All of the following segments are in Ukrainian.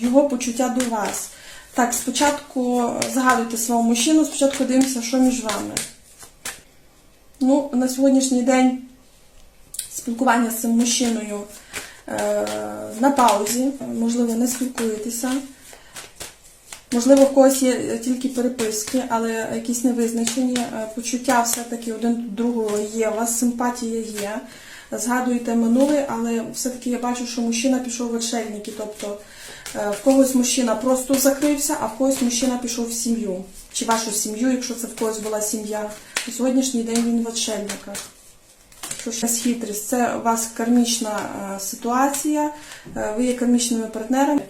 його почуття до вас. Так, спочатку згадуйте свого мужчину, спочатку дивимося, що між вами. Ну, на сьогоднішній день спілкування з цим мужчиною е, на паузі, можливо, не спілкуєтеся. Можливо, в когось є тільки переписки, але якісь невизначені Е, почуття все-таки один до другого є, у вас симпатія є. Згадуєте минуле, але все-таки я бачу, що мужчина пішов в отшельники. Тобто е, в когось мужчина просто закрився, а в когось мужчина пішов в сім'ю. Чи вашу сім'ю, якщо це в когось була сім'я. На сьогоднішній день він в отшельниках. Що щось хитрість, це у вас кармічна е, ситуація, е, ви є кармічними партнерами.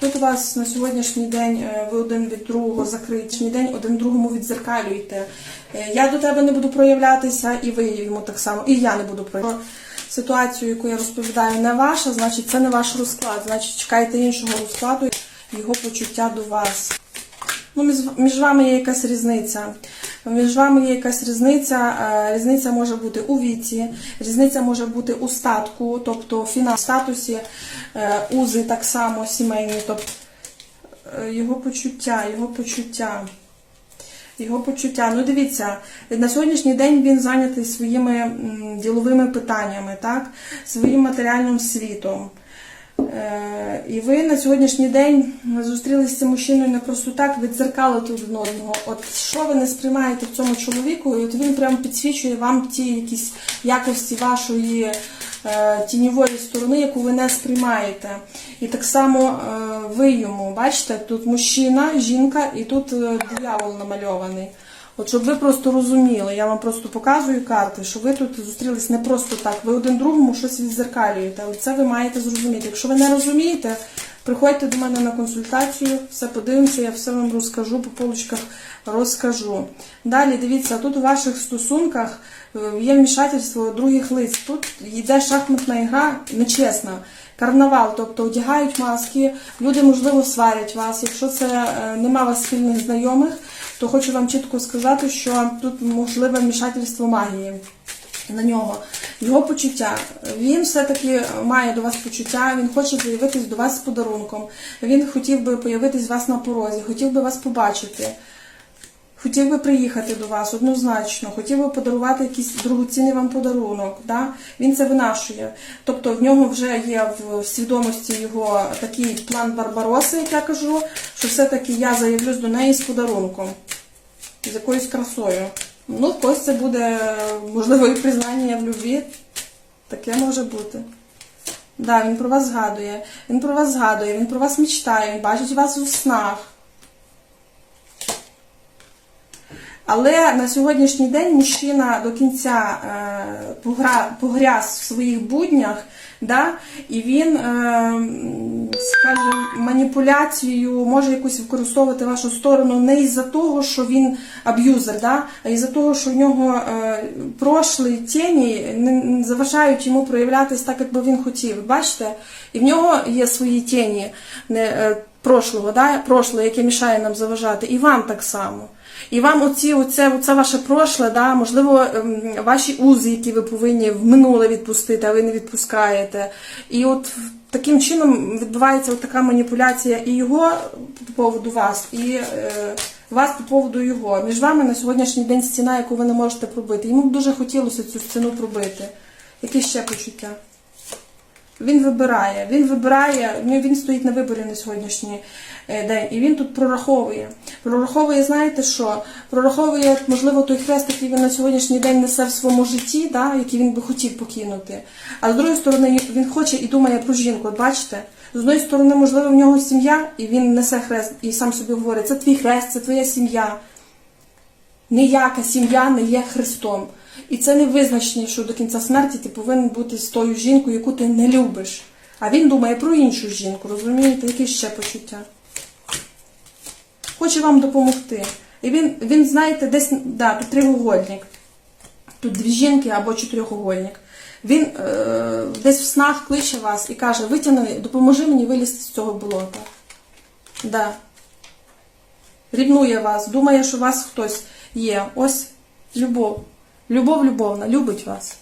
Тут у вас на сьогоднішній день е, ви один від другого закритий день один другому відзеркалюєте. Е, Я до тебе не буду проявлятися, і ви йому так само, і я не буду проявлятися. Ситуацію, яку я розповідаю, не ваша, значить це не ваш розклад. Значить, чекайте іншого розкладу, його почуття до вас. Ну, між, вами є якась різниця. Між вами є якась різниця. е, Різниця може бути у віці, різниця може бути у статку, тобто в статусі, е, узи так само сімейні, тобто його почуття, його почуття. Його почуття. Ну, дивіться, на сьогоднішній день він зайнятий своїми діловими питаннями, так? своїм матеріальним світом. Е, І ви на сьогоднішній день зустрілися з цим мужчиною не просто так, відзеркалити один одного. От що ви не сприймаєте в цьому чоловіку, і от він прямо підсвічує вам ті якісь якості вашої е, тіньової сторони, яку ви не сприймаєте. І так само е, ви йому, бачите, тут мужчина, жінка і тут диявол намальований. От щоб ви просто розуміли, я вам просто показую карти, що ви тут зустрілись не просто так, ви один другому щось відзеркалюєте. Але це ви маєте зрозуміти. Якщо ви не розумієте, приходьте до мене на консультацію, все подивимося, я все вам розкажу, по полочках розкажу. Далі дивіться, тут у ваших стосунках е, є вмішательство других лиць. Тут йде шахматна гра нечесна. Карнавал, тобто одягають маски, люди, можливо, сварять вас. Якщо це е, нема вас спільних знайомих, то хочу вам чітко сказати, що тут можливе вмішательство магії на нього. Його почуття. Він все-таки має до вас почуття, він хоче з'явитись до вас з подарунком. Він хотів би появитись вас на порозі, хотів би вас побачити. Хотів би приїхати до вас однозначно, хотів би подарувати якийсь другоцінний вам подарунок. Да? Він це винашує. Тобто в нього вже є в свідомості його такий план Барбароси, як я кажу, що все-таки я заявлюсь до неї з подарунком, з якоюсь красою. Ну, в когось це буде, можливо, і признання в любві. Таке може бути. Да, він про вас згадує. Він про вас згадує, він про вас мечтає, він бачить вас у снах. Але на сьогоднішній день мужчина до кінця е, погряз в своїх буднях, да, і він, е, скажімо, маніпуляцією може якусь використовувати вашу сторону не із-за того, що він аб'юзер, да, а із-за того, що в нього е, прошлі тіні не заважають йому проявлятися так, як би він хотів. Бачите? І в нього є свої тіні прошлого, да, прошлого, яке мішає нам заважати, і вам так само. І вам оці, оце, оце ваше прошле, да, можливо, ем, ваші узи, які ви повинні в минуле відпустити, а ви не відпускаєте. І от таким чином відбувається от така маніпуляція і його по поводу вас, і е, вас по поводу його. Між вами на сьогоднішній день стіна, яку ви не можете пробити. Йому б дуже хотілося цю стіну пробити. Які ще почуття? Він вибирає, він вибирає, ну, він стоїть на виборі на сьогоднішній е, день, і він тут прораховує. Прораховує, знаєте що? Прораховує, можливо, той хрест, який він на сьогоднішній день несе в своєму житті, да, який він би хотів покинути. А з другої сторони, він хоче і думає про жінку. От бачите? З одної сторони, можливо, в нього сім'я, і він несе хрест, і сам собі говорить, це твій хрест, це твоя сім'я. Ніяка сім'я не є Христом. І це не визначення, що до кінця смерті ти повинен бути з тою жінкою, яку ти не любиш. А він думає про іншу жінку, розумієте, які ще почуття. Хоче вам допомогти. І він, він знаєте, десь, да, тут тригугольник. Тут дві жінки або чотирьохугольник. Він е, десь в снах кличе вас і каже, витягни, допоможи мені вилізти з цього болота. Да. Рівнує вас, думає, що у вас хтось є. Ось любов. Любов любовна, любить вас.